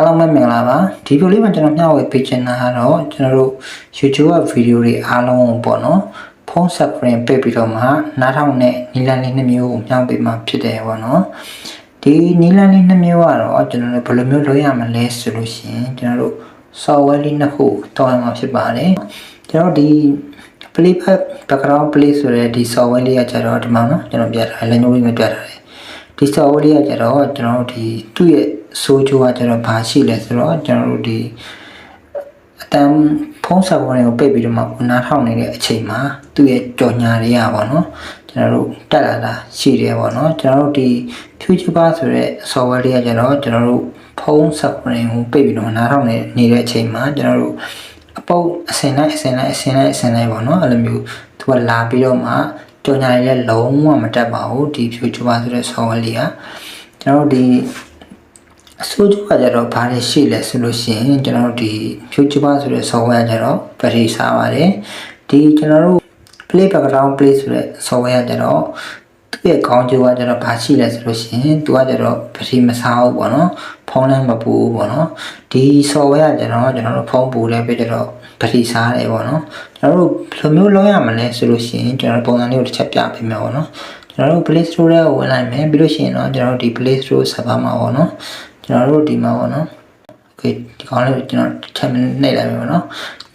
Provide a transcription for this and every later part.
အားလုံးပဲမင်္ဂလာပါဒီဗီဒီယိုလေးမှာကျွန်တော်မျှဝေပေးချင်တာကတော့ကျွန်တော်တို့ YouTube ကဗီဒီယိုတွေအားလုံးကိုပေါ့နော်ဖုန်းဆက်ဖရင်ပိတ်ပြီးတော့မှနားထောင်တဲ့နီလန်လေးနှစ်မျိုးကိုမျှပေးမှဖြစ်တယ်ပေါ့နော်ဒီနီလန်လေးနှစ်မျိုးကတော့ကျွန်တော်တို့ဘယ်လိုမျိုးလုပ်ရမလဲဆိုလို့ရှိရင်ကျွန်တော်တို့ software လေးနှစ်ခုတောင်းရမှာဖြစ်ပါတယ်ကျွန်တော်တို့ဒီ playback background play ဆိုတဲ့ဒီ software လေးကကျတော့ဒီမှာနော်ကျွန်တော်ပြထားတယ် Lenovo လေးမှာပြထားတယ်ဒီ software လေးကကျတော့ကျွန်တော်တို့ဒီသူ့ရဲ့ ဆိုချိုးကကျတော့ဘာရှိလဲဆိုတော့ကျွန်တော်တို့ဒီအတန်းဖုန်းဆက်ပေါ်တွေကိုပိတ်ပြီးတော့မှနားထောင်နေတဲ့အချိန်မှာသူ့ရဲ့ကြော်ညာတွေကပေါ့နော်ကျွန်တော်တို့တက်လာတာရှိတယ်ပေါ့နော်ကျွန်တော်တို့ဒီ future bar ဆိုတဲ့ software လေးကကျတော့ကျွန်တော်တို့ဖုန်းဆက်ပေါ်တွေကိုပိတ်ပြီးတော့နားထောင်နေနေတဲ့အချိန်မှာကျွန်တော်တို့အပုတ်အစင်လိုက်အစင်လိုက်အစင်လိုက်အစင်လိုက်ပေါ့နော်အဲ့လိုမျိုးသူကလာပြီးတော့မှကြော်ညာတွေလည်းလုံးဝမတက်ပါဘူးဒီ future bar ဆိုတဲ့ software လေးကကျွန်တော်တို့ဒီ အစိုးရကကြတော့ဘာတွေရှိလဲဆိုလို့ရှိရင်ကျွန်တော်တို့ဒီ future bar ဆိုတဲ့ software ကကြတော့ battery စားပါတယ်ဒီကျွန်တော်တို့ play background play ဆိုတဲ့ software ကကြတော့သူ့ရဲ့ခေါင်းကျိုးကကြတော့ဘာရှိလဲဆိုလို့ရှိရင်သူကကြတော့ battery မစားဘူးပေါ့နော်ဖုန်းလည်းမပူဘူးပေါ့နော်ဒီ software ကကြတော့ကျွန်တော်တို့ဖုန်းပူလည်းပြကြတော့ battery စားတယ်ပေါ့နော်ကျွန်တော်တို့ဘယ်လိုမျိုးလုပ်ရမလဲဆိုလို့ရှိရင်ကျွန်တော်ပုံစံလေးကိုတစ်ချက်ပြပေးမယ်ပေါ့နော်ကျွန်တော်တို့ Play Store ထဲကိုဝင်လိုက်မယ်ပြီးလို့ရှိရင်တော့ကျွန်တော်တို့ဒီ Play Store server မှာပေါ့နော် ကျွန်တော်တို့ဒီမှာပေါ့နော် Okay ဒီကောင်လေးကိုကျွန်တော်တစ်ချက်နှိပ်လိုက်မယ်ပေါ့နော်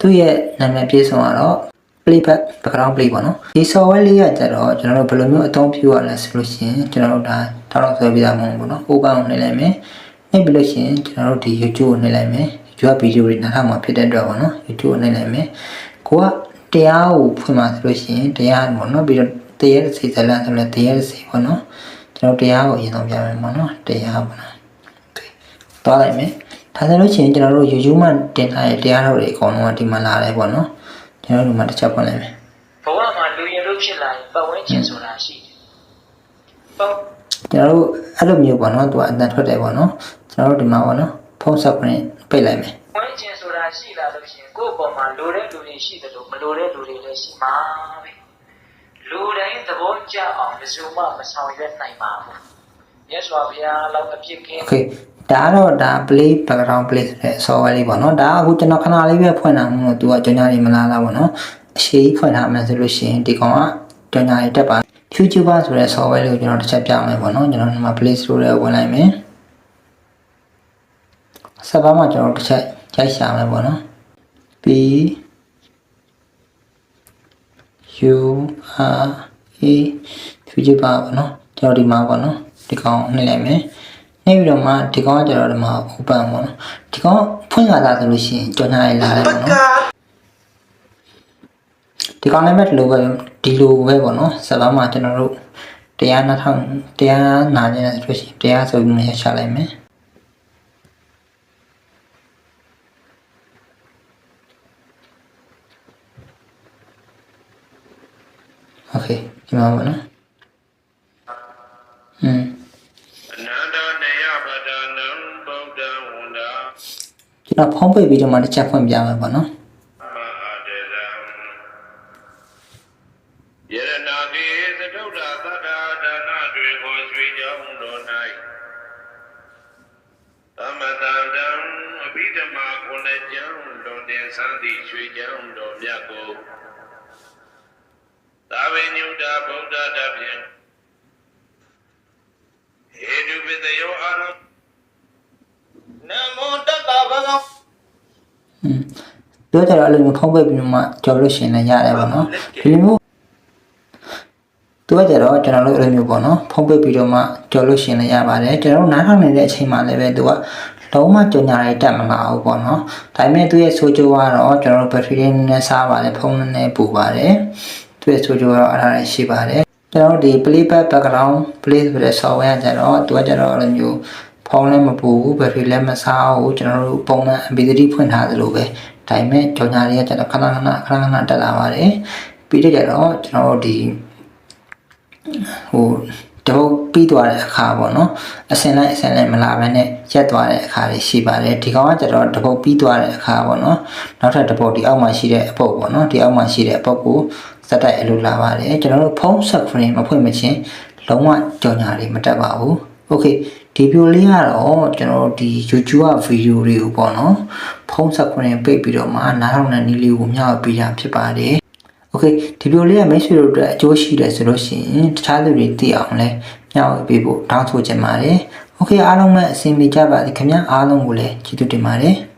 သူ့ရဲ့နာမည်ပြည့်စုံကတော့ playback background play ပေါ့နော်ဒီ software လေးကကြတော့ကျွန်တော်တို့ဘယ်လိုမျိုးအသုံးပြုရလဲဆိုလို့ရှိရင်ကျွန်တော်တို့ဒါတောက်တော့ဆွဲပြသားမှာပေါ့နော် open ကိုနှိပ်လိုက်မယ်နှိပ်ပြီးလို့ရှိရင်ကျွန်တော်တို့ဒီ YouTube ကိုနှိပ်လိုက်မယ် YouTube ဗီဒီယိုတွေနားထောင်မှာဖြစ်တဲ့အတွက်ပေါ့နော် YouTube ကိုနှိပ်လိုက်မယ်ကိုကတရားကိုဖွင့်မှာဆိုလို့ရှိရင်တရားပေါ့နော်ပြီးတော့တရားစိတ်ဇလန်ဆိုလည်းတရားစိတ်ပေါ့နော်ကျွန်တော်တရားကိုအရင်ဆုံးပြမယ်ပေါ့နော်တရားပေါ့နော် Okay သွားလိုက်မယ်ဒါဆိုလို့ရှိရင်ကျွန်တော်တို့ YouTube မှာတင်ထားတဲ့တရားတော်တွေအကုန်လုံးကဒီမှာလာတယ်ပေါ့နော်ကျွန်တော်တို့ဒီမှာတစ်ချက်ဖွင့်လိုက်မယ်ဘဝမှာလူရင်လို့ဖြစ်လာရင်ပတ်ဝန်းကျင်ဆိုတာရှိတယ်။ပေါ့ကျွန်တော်တို့အဲ့လိုမျိုးပေါ့နော်သူကအတန်ထွက်တယ်ပေါ့နော်ကျွန်တော်တို့ဒီမှာပေါ့နော်ဖုန်းဆက်ခွင့်ပိတ်လိုက်မယ်ဝန်းကျင်ဆိုတာရှိလာလို့ရှိရင်ကိုယ့်အပေါ်မှာလိုတဲ့လူတွေရှိတယ်လို့မလိုတဲ့လူတွေလည်းရှိမှာပဲ။လူတိုင်းသဘောကျအောင်ဘယ်သူမှမဆောင်ရွက်နိုင်ပါဘူး။ မြတ်စွာဘုရားလောက်အဖြစ်ကင်း Okay ဒါကတော့ဒါ play background play ဆိုတဲ့ software လေးပေါ့နော်ဒါကအခုကျွန်တော်ခဏလေးပဲဖွင့်တာမို့သူကကျွန်တော်နေမလားလားပေါ့နော်အရှိဖွင့်ထားမှဆိုလို့ရှိရင်ဒီကောင်ကကျွန်တော်နေတက်ပါ YouTuber ဆိုတဲ့ software လေးကိုကျွန်တော်တစ်ချက်ပြမယ်ပေါ့နော်ကျွန်တော်ဒီမှာ play store လေးဝင်လိုက်မယ်ဆက်ပါမှာကျွန်တော်တစ်ချက်ရိုက်ရှာမယ်ပေါ့နော် P U R A YouTuber ပေါ့နော်ကျွန်တော်ဒီမှာပေါ့နော် ဒီကောင်နှိပ်လိုက်မယ်နှိပ်ပြီးတော့မှဒီကောင်ကကျွန်တော်ဒီမှာ open ပေါ့နော်ဒီကောင်ဖွင့်ရတာဆိုလို့ရှိရင်ကြော်ညာရေးလာတယ်ပေါ့နော်ဒီကောင်လည်းပဲဒီလိုပဲဒီလိုပဲပေါ့နော်ဆက်ပါမှာကျွန်တော်တို့တရားနာထောင်တရားနာနေတယ်ဆိုလို့ရှိရင်တရားဆိုပြီးမှရချလိုက်မယ်โอเคဒီမှာပေါ့နော် တော်ဖုံးပိတ်ပြီးတော့မှတစ်ချက်ဖွင့်ပြမယ်ပေါ့နော်မဟာတေရံယရနာတိသတုဒ္ဓသတ္တာဒါနတွေဟောဆွေကြောင်းတော်၌သမတန္တံအဘိဓမ္မာခုနှစ်ကြောင်းလွန်တင်သံသည့်ရွှေကြောင်းတော်မြတ်ကိုသာဝေညုတာဗုဒ္ဓတဖြင့်ဟေတုပိတယောအာရံနမောတတ္တဗဂဝံ อืม ပြောကြတော့အဲ့လိုမျိုးဖုံးပိတ်ပြီးတော့မှကြော်လို့ရှရင်လည်းရတယ်ပေါ့နော်ဒီလိုမျိုးသူကကြတော့ကျွန်တော်တို့အဲ့လိုမျိုးပေါ့နော်ဖုံးပိတ်ပြီးတော့မှကြော်လို့ရှရင်လည်းရပါတယ်ကျွန်တော်တို့နားထောင်နေတဲ့အချိန်မှာလည်းပဲသူကလုံးဝကြော်ညာတွေတက်မလာဘူးပေါ့နော်ဒါပေမဲ့သူရဲ့ဆိုကြိုးကတော့ကျွန်တော်တို့ battery လေးနဲ့စားပါတယ်ဖုန်းနဲ့ပူပါတယ်သူရဲ့ဆိုကြိုးကတော့အဲ့ဒါလည်းရှိပါတယ်ကျွန်တော်တို့ဒီ playback background play ဆိုတဲ့ software ကကြတော့သူကကြတော့အဲ့လိုမျိုး ဖုန်းလည်းမပူဘူးဘက်ထရီလည်းမစားဘူးကျွန်တော်တို့ပုံမှန် MP3 ဖွင့်ထားသလိုပဲဒါပေမဲ့ကြော်ညာတွေကကျတော့ခဏခဏခဏခဏတက်လာပါတယ်ပြီးတော့ကျတော့ကျွန်တော်တို့ဒီဟိုတပုတ်ပြီးသွားတဲ့အခါပေါ့နော်အစင်လိုက်အစင်လိုက်မလာဘဲနဲ့ရက်သွားတဲ့အခါတွေရှိပါတယ်ဒီကောင်ကကျတော့တပုတ်ပြီးသွားတဲ့အခါပေါ့နော်နောက်ထပ်တပုတ်ဒီအောက်မှာရှိတဲ့အပုတ်ပေါ့နော်ဒီအောက်မှာရှိတဲ့အပုတ်ကိုစက်တိုက်အလိုလာပါတယ်ကျွန်တော်တို့ဖုန်းဆက်ဖရင်မဖွင့်မချင်းလုံးဝကြော်ညာတွေမတက်ပါဘူး โอเค ဒီဗီဒီယိုလေးကတော့ကျွန်တော်တို့ဒီ YouTube ကဗီဒီယိုတွေကိုပေါ့နော်ဖုန်းဆက်ခွင့်ပိတ်ပြီးတော့မှနားထောင်တဲ့နည်းလေးကိုမျှဝေပေးတာဖြစ်ပါတယ်။ Okay ဒီဗီဒီယိုလေးကမိတ်ဆွေတို့အတွက်အကျိုးရှိတယ်ဆိုလို့ရှိရင်တခြားလူတွေသိအောင်လဲမျှဝေပေးဖို့တောင်းဆိုချင်ပါတယ်။ Okay အားလုံးပဲအဆင်ပြေကြပါစေခင်ဗျာအားလုံးကိုလည်းကျေးဇူးတင်ပါတယ်။